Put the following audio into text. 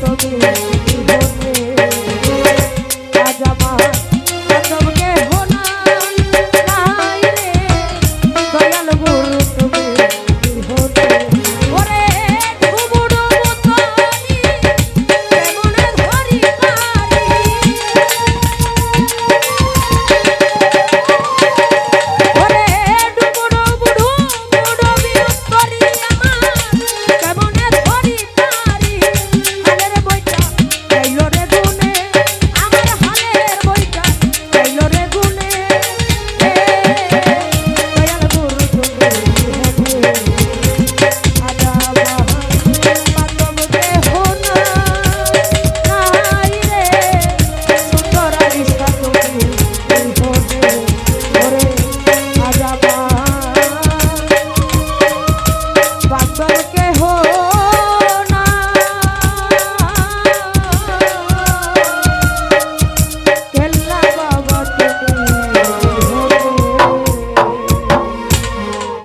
তবে জীবনে। আজ আমার